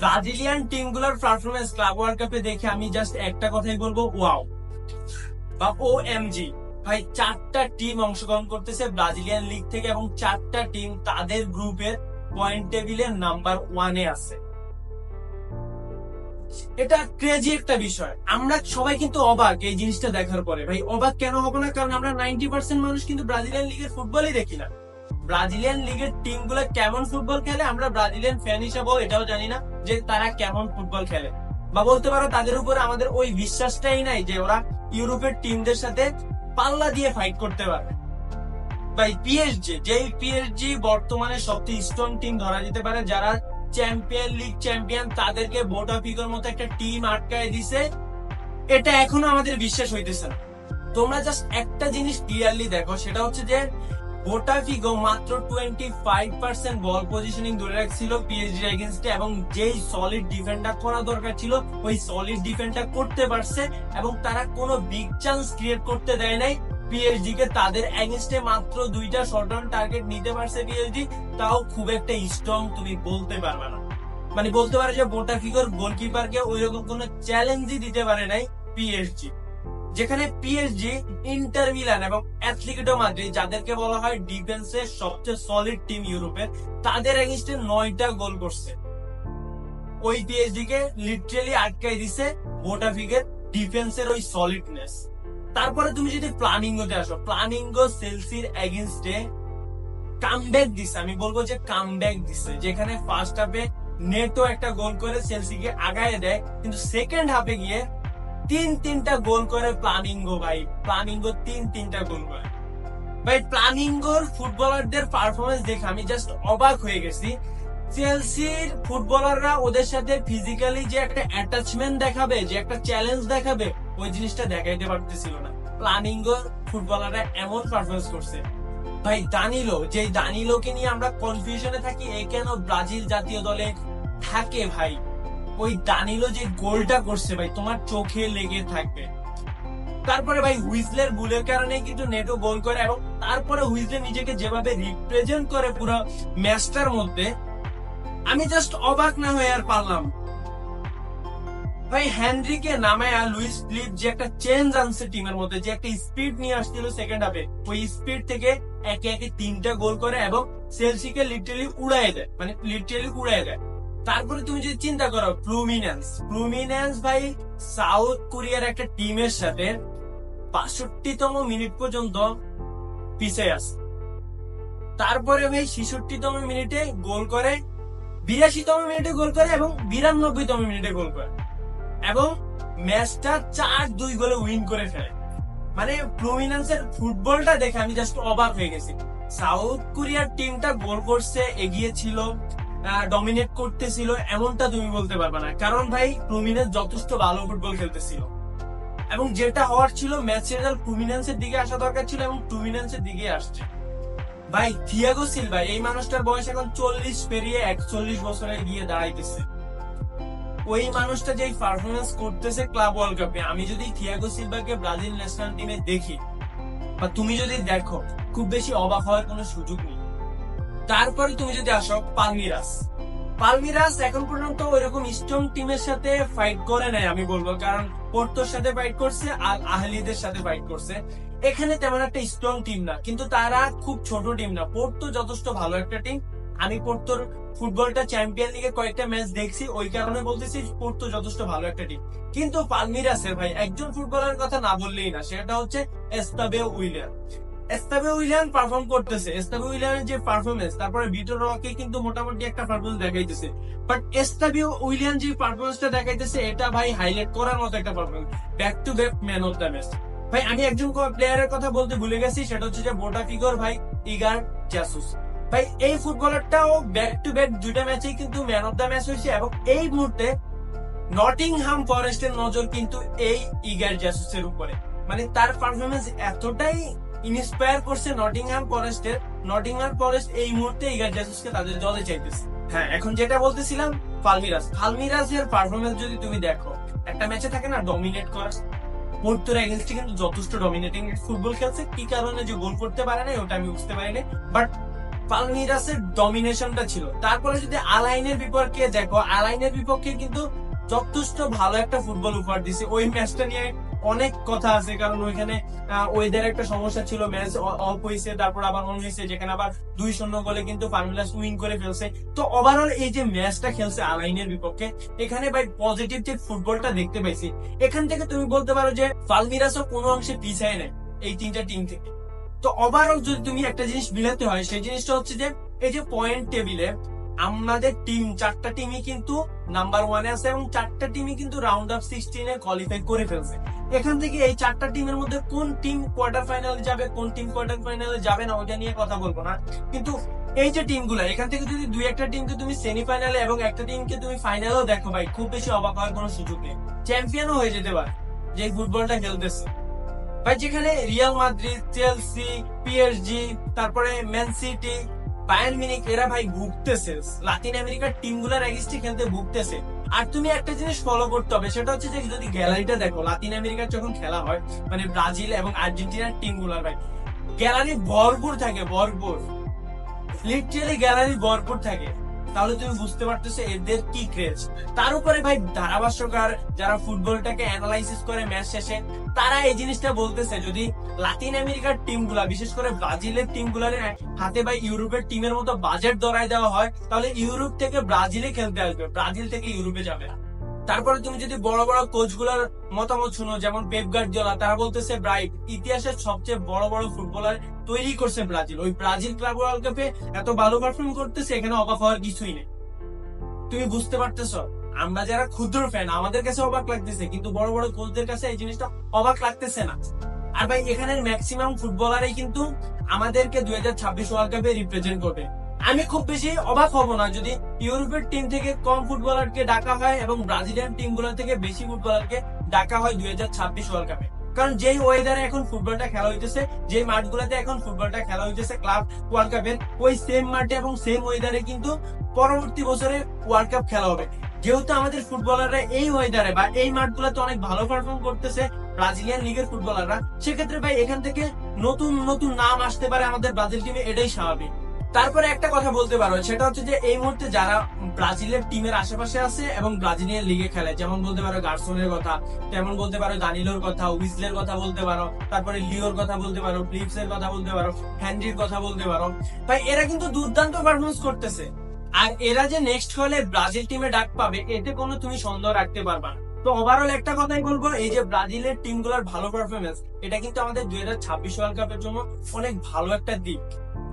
Brazilian team টিমগুলোর performance club world কাপে দেখে আমি জাস্ট একটা কথাই বলব ওয়াও বা ও এমজি ভাই, চারটা টিম অংশগ্রহণ করতেছে ব্রাজিলিয়ান লিগ থেকে এবং চারটা টিম তাদের গ্রুপের পয়েন্ট টেবিলের নাম্বার ওয়ানে আছে। এটা ক্রেজি একটা বিষয়। আমরা সবাই কিন্তু অবাক এই জিনিসটা দেখার পরে। ভাই, অবাক কেন হব না? কারণ আমরা নাইনটি পার্সেন্ট মানুষ কিন্তু ব্রাজিলিয়ান লিগের ফুটবলই দেখি না। ব্রাজিলিয়ান লিগের টিমগুলো কেমন ফুটবল খেলে আমরা ব্রাজিলিয়ান ফ্যান হিসাবেও এটাও জানি না। যে তারা কেমন ফুটবল খেলে। বা বলতে পারো তাদের উপরে আমাদের ওই বিশ্বাসটাই নাই যে ওরা ইউরোপের টিমদের সাথে পাল্লা দিয়ে ফাইট করতে পারবে। ভাই পিএসজি যেই পিএসজি বর্তমানে সবচেয়ে স্ট্রং টিম ধরা যেতে পারে, যারা চ্যাম্পিয়ন লিগ চ্যাম্পিয়ন তাদেরকে বোটাফিগোর মতো একটা টিম আটকায় দিছে। এটা এখনও আমাদের বিশ্বাস হইতেছে না। তোমরা জাস্ট একটা জিনিস ক্লিয়ারলি দেখো, সেটা হচ্ছে যে বোটাফিগো মাত্র twenty five percent ball positioning ধরে রাখছিল পিএসজি এগেনস্টে এবং যেই সলিড ডিফেন্ডার করা দরকার ছিল, ওই সলিড ডিফেন্ডটা করতে পারছে এবং তারা কোনো বিগ চান্স ক্রিয়েট করতে দেয় নাই। পিএসজি কে তাদের এগেনস্টে মাত্র দুইটা শর্ট রান টার্গেট নিতে পারছে পিএসজি তাও খুব একটা স্ট্রং তুমি বলতে পারবে না। মানে বলতে পারো যে বোটাফিগোর গোলকিপারকে ওই রকম কোনো চ্যালেঞ্জই দিতে পারে নাই পিএসজি যেখানে পিএসজি ইন্টার মিলান এবং অ্যাথলেটিকো মাদ্রিদ যাদেরকে বলা হয় ডিফেন্সের সবচেয়ে সলিড টিম ইউরোপের, তাদের এগেনস্টে নয়টা গোল করছে। ওই পিএসজি কে লিটারেলি আটকাই দিছে বোটাফিগের ডিফেন্সের ওই সলিডনেস তারপরে তুমি যদি প্লানিংগোতে আসো প্লানিংগো সেলসির এগেনস্টে কামব্যাক দিছে। আমি বলব যে কামব্যাক দিছে, যেখানে ফার্স্ট হাফে নেটো একটা গোল করে সেলসিকে আগায় দেয়, কিন্তু সেকেন্ড হাফে গিয়ে তিন তিনটা গোল করে প্লানিংগো ভাই। প্লানিংগো তিন তিনটা গোল করে। ভাই প্লানিংগোর ফুটবলারদের পারফরমেন্স দেখে আমি জাস্ট অবাক হয়ে গেছি। চেলসির ফুটবলাররা ওদের সাথে ফিজিক্যালি যে একটা অ্যাটাচমেন্ট দেখাবে, যে একটা চ্যালেঞ্জ দেখাবে, ওই জিনিসটা দেখাইতে পারতেছিল না। প্লানিংগোর ফুটবলাররা এমন পারফরমেন্স করছে। ভাই, দানিলো, যে দানিলোকে নিয়ে আমরা কনফিউশনে থাকি, এ কেন ব্রাজিল জাতীয় দলে থাকে, ভাই? ওই দানিলো যে গোলটা করছে ভাই, তোমার চোখে লেগে থাকবে। তারপরে ভাই, হুইজলের ভুলের কারণে কিন্তু নেটো গোল করে এবং তারপরে হুইজলে নিজেকে যেভাবে রিপ্রেজেন্ট করে পুরো ম্যাচটার মধ্যে, আমি জাস্ট অবাক না হয়ে আর পারলাম। ভাই, হ্যানরিকে নামায়া লুইস ফিলিপ যে একটা চেঞ্জ আনছে টিমের মধ্যে, যে একটা স্পিড নিয়ে আসছিল সেকেন্ড হাফে ওই স্পিড থেকে একে একে তিনটা গোল করে এবং সেলসিকে লিটারালি উড়াই দেয় মানে লিটারালি উড়াই দেয়। তারপরে তুমি যদি চিন্তা করো ফ্লুমিনেন্স ফ্লুমিনেন্স ভাই সাউথ কোরিয়ার একটা টিমের সাথে বাষট্টিতম মিনিট পর্যন্ত পিছিয়ে আছে। তারপরে ভাই ছেষট্টিতম মিনিটে গোল করে, বিরাশিতম মিনিটে গোল করে এবং বিরানব্বইতম মিনিটে গোল করে। এবং ম্যাচটা চার দুই গোলে উইন করে ফেলে। মানে ফ্লুমিনেন্সের ফুটবলটা দেখে আমি জাস্ট অবাক হয়ে গেছি। সাউথ কোরিয়ার টিমটা গোল করছে, এগিয়ে ছিল। ডমিনেট করতেছিল, এমনটা তুমি বলতে পারবে না। কারণ ভাই ফ্লুমিনেন্স যথেষ্ট ভালো ফুটবল খেলতেছিল। এবং যেটা হওয়ার ছিল ম্যাচ রেজাল্ট ফ্লুমিনেন্সের দিকে আসা দরকার ছিল এবং ফ্লুমিনেন্সের দিকে আসছে। ভাই থিয়াগো সিলভা এই মানুষটার বয়স এখন চল্লিশ পেরিয়ে একচল্লিশ বছরে গিয়ে দাঁড়াইতেছে। ওই মানুষটা যেই পারফরমেন্স করতেছে ক্লাব ওয়ার্ল্ড কাপে আমি যদি থিয়াগো সিলভাকে ব্রাজিল ন্যাশনাল টিমে দেখি, বা তুমি যদি দেখো, খুব বেশি অবাক হওয়ার কোনো সুযোগ নেই। তারপরে তুমি যদি আসো, পালমিরাস। পালমিরাস এখন পর্যন্ত ওইরকম স্ট্রং টিমের সাথে ফাইট করে নাই, আমি বলব। কারণ পোর্টোর সাথে ফাইট করছে আর আহলিদের সাথে ফাইট করছে। এখানে তেমন একটা স্ট্রং টিম না, কিন্তু তারা খুব ছোট টিম না। পোর্তো যথেষ্ট ভালো একটা টিম আমি পোর্তোর ফুটবলটা চ্যাম্পিয়ন লিগে কয়েকটা ম্যাচ দেখছি, ওই কারণে বলতেছি পোর্তো যথেষ্ট ভালো একটা টিম কিন্তু পালমিরাসের ভাই, একজন ফুটবলার কথা না বললেই না, সেটা হচ্ছে এস্তাবে উইলিয়াম এস্তাবে উইলিয়ান পারফর্ম করতেছে। উইলিয়ানের যে পারফরমেন্স তারপরে রকে কিন্তু মোটামুটি একটা পারফরমেন্স দেখাইতেছে। বাট উইলিয়ান যে পারফরমেন্সটা দেখাইতেছে, এটা ভাই হাইলাইট করার মতো একটা performance back to back man of the match ভাই, আমি একজন প্লেয়ারের কথা বলতে ভুলে গেছি, সেটা হচ্ছে যে বোটা ফিগর ভাই ইগার জ্যাসুস ভাই, এই ফুটবলারটাও ব্যাক টু ব্যাক ম্যাচেই কিন্তু ম্যান অফ দ্য ম্যাচ হয়েছে এবং এই মুহূর্তে নটিংহাম ফরেস্টের নজর কিন্তু এই ইগার জ্যাসুসের উপরে। মানে তার পারফরমেন্স এতটাই ইন্সপায়ার করছে নটিংহাম ফরেস্টের নটিংহাম ফরেস্ট এই মুহূর্তে ইগার জ্যাসুসকে তাদের দলে চাইতেছে। হ্যাঁ এখন যেটা বলতেছিলাম ফালমিরাস ফালমিরাসের পারফরমেন্স যদি তুমি দেখো, একটা ম্যাচে থাকে না ডমিনেট করা। কিন্তু যথেষ্ট ডমিনেটিং ফুটবল খেলছে। কি কারণে যে গোল করতে পারে না ওটা আমি বুঝতে পারি না বাট পালমিরাসের ডমিনেশনটা ছিল। তারপরে যদি আলাইনের বিপক্ষে দেখো আলাইনের বিপক্ষে কিন্তু যথেষ্ট ভালো একটা ফুটবল উপহার দিছে। ওই ম্যাচটা নিয়ে অনেক কথা আছে, কারণ ওইখানে ওয়েদার একটা সমস্যা ছিল, ম্যাচ অফ হয়েছে, তারপর আবার অন হয়েছে, যেখানে আবার দুই শূন্য গোলে কিন্তু পালমিরাস উইন করে ফেলছে। তো ওভারঅল এই যে ম্যাচটা খেলছে আলাইনের বিপক্ষে, এখানে ভাই পজিটিভ যে ফুটবলটা দেখতে পাইছি। এখান থেকে তুমি বলতে পারো যে পালমিরাসও কোনো অংশে পিছায় নেই এই তিনটা টিম থেকে। তো ওভারঅল যদি তুমি একটা জিনিস মিলাতে হয়, সেই জিনিসটা হচ্ছে যে, এই যে পয়েন্ট টেবিলে আমাদের টিম চারটা টিমই কিন্তু নাম্বার ওয়ানে আছে এবং চারটা টিমই কিন্তু রাউন্ড অফ সিক্সটিনে কোয়ালিফাই করে ফেলছে। এখান থেকে এই চারটা টিমের মধ্যে কোন টিম কোয়ার্টার ফাইনালে যাবে, কোন টিম কোয়ার্টার ফাইনালে যাবে না ওটা নিয়ে কথা বলব না। কিন্তু এই যে টিমগুলো এখান থেকে যদি দুই একটা টিমকে তুমি সেমিফাইনালে এবং একটা টিমকে তুমি ফাইনালেও দেখো ভাই, খুব বেশি অবাক হওয়ার কোনো সুযোগ নেই। চ্যাম্পিয়নও হয়ে যেতে পারে, যে ফুটবলটা খেলতেছে। ভাই, যেখানে রিয়াল মাদ্রিদ চেলসি পিএসজি তারপরে ম্যান সিটি বায়ার্ন মিনিক এরা ভাই ভুগতেছে। লাতিন আমেরিকার টিমগুলার এগেস্টে খেলতে ভুগতেছে। আর তুমি একটা জিনিস ফলো করতে হবে, সেটা হচ্ছে যে যদি গ্যালারিটা দেখো লাতিন আমেরিকার যখন খেলা হয় মানে ব্রাজিল এবং আর্জেন্টিনার টিমগুলার ভাই, গ্যালারি ভরপুর থাকে, ভরপুর। লিটারালি গ্যালারি ভরপুর থাকে। তাহলে তুমি বুঝতে পারতেছো এদের কি ক্রেজ তার উপরে ভাই ধারাভাষ্যকার যারা ফুটবলটাকে অ্যানালাইসিস করে ম্যাচ শেষে, তারা এই জিনিসটা বলতেছে, যদি লাতিন আমেরিকার টিমগুলা বিশেষ করে ব্রাজিলের টিমগুলার হাতে বা ইউরোপের টিমের মতো বাজেট ধরায় দেওয়া হয়, তাহলে ইউরোপ থেকে ব্রাজিলে খেলতে আসবে, ব্রাজিল থেকে ইউরোপে যাবে। তারপরে তুমি যদি বড় বড় কোচগুলার মতামত শুনো, যেমন পেপ গার্দিওলা তারা বলতেছে, ব্রাইট ইতিহাসের সবচেয়ে বড় বড় ফুটবলার তৈরি করছে ব্রাজিল। ওই ব্রাজিল ক্লাব ওয়ার্ল্ড কাপে এত ভালো পারফর্ম করতেছে, এখানে অবাক হওয়ার কিছুই নেই। তুমি বুঝতে পারতেছো? আমরা যারা ক্ষুদ্র ফ্যান আমাদের কাছে অবাক লাগতেছে, কিন্তু বড় বড় কোচদের কাছে এই জিনিসটা অবাক লাগতেছে না। আর ভাই, এখানের ম্যাক্সিমাম ফুটবলারই কিন্তু আমাদেরকে দুই হাজার ছাব্বিশ ওয়ার্ল্ড কাপে রিপ্রেজেন্ট করবে। আমি খুব বেশি অবাক হব না যদি ইউরোপের টিম থেকে কম ফুটবলারকে ডাকা হয় এবং ব্রাজিলিয়ান টিমগুলো থেকে বেশি ফুটবলারকে ডাকা হয় দুই হাজার ছাব্বিশ ওয়ার্ল্ড কাপে কারণ যেই ওয়েদারে এখন ফুটবলটা খেলা হইতেছে যে মাঠগুলোতে এখন ফুটবলটা খেলা হইতেছে ক্লাব ওয়ার্ল্ড কাপের ওই সেম মাঠে এবং সেম ওয়েদারে কিন্তু পরবর্তী বছরে ওয়ার্ল্ড কাপ খেলা হবে। যেহেতু আমাদের ফুটবলাররা এই ওয়েদারে বা এই মাঠগুলোতে অনেক ভালো পারফর্ম করতেছে ব্রাজিলিয়ান লিগের ফুটবলাররা, সেক্ষেত্রে ভাই এখান থেকে নতুন নতুন নাম আসতে পারে আমাদের ব্রাজিল টিমে, এটাই স্বাভাবিক। তারপরে একটা কথা বলতে পারো, সেটা হচ্ছে যে এই মুহূর্তে যারা ব্রাজিলের টিমের আশেপাশে আছে এবং ব্রাজিলিয়ান লিগে খেলে, যেমন বলতে পারো গার্সনের কথা, তেমন বলতে পারো দানিলোর কথা উইসলের কথা বলতে পারো, তারপরে লিওর কথা বলতে পারো ফ্লিপস এর কথা বলতে পারো হ্যান্ডির কথা বলতে পারো, ভাই এরা কিন্তু দুর্দান্ত পারফরমেন্স করতেছে। আর এরা যে নেক্সট হলে ব্রাজিল টিমে ডাক পাবে, এতে কোনো তুমি সন্দেহ রাখতে পারবা না। তো ওভারঅল একটা কথাই বলব, এই যে ব্রাজিলের টিমগুলার ভালো পারফরমেন্স এটা কিন্তু আমাদের দুই হাজার ছাব্বিশ ওয়ার্ল্ড কাপের জন্য অনেক ভালো একটা দিক।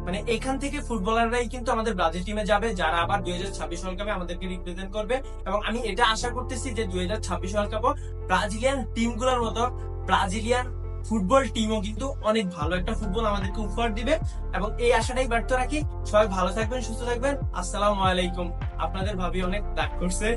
মানে এখান থেকে ফুটবলাররাই কিন্তু আমাদের ব্রাজিল টিমে যাবে, যারা আবার দুই হাজার ছাব্বিশ ওয়ার্ল্ড কাপে আমাদেরকে রিপ্রেজেন্ট করবে। এবং আমি এটা আশা করতেছি যে দুই হাজার ছাব্বিশ ওয়ার্ল্ড কাপও ব্রাজিলিয়ান টিমগুলোর মতো ব্রাজিলিয়ান ফুটবল টিমও কিন্তু অনেক ভালো একটা ফুটবল আমাদেরকে উপহার দিবে। এবং এই আশাটাই ব্যর্থ রাখি। সবাই ভালো থাকবেন, সুস্থ থাকবেন। আসসালামু আলাইকুম। আপনাদের ভাবি অনেক ডাক করছে।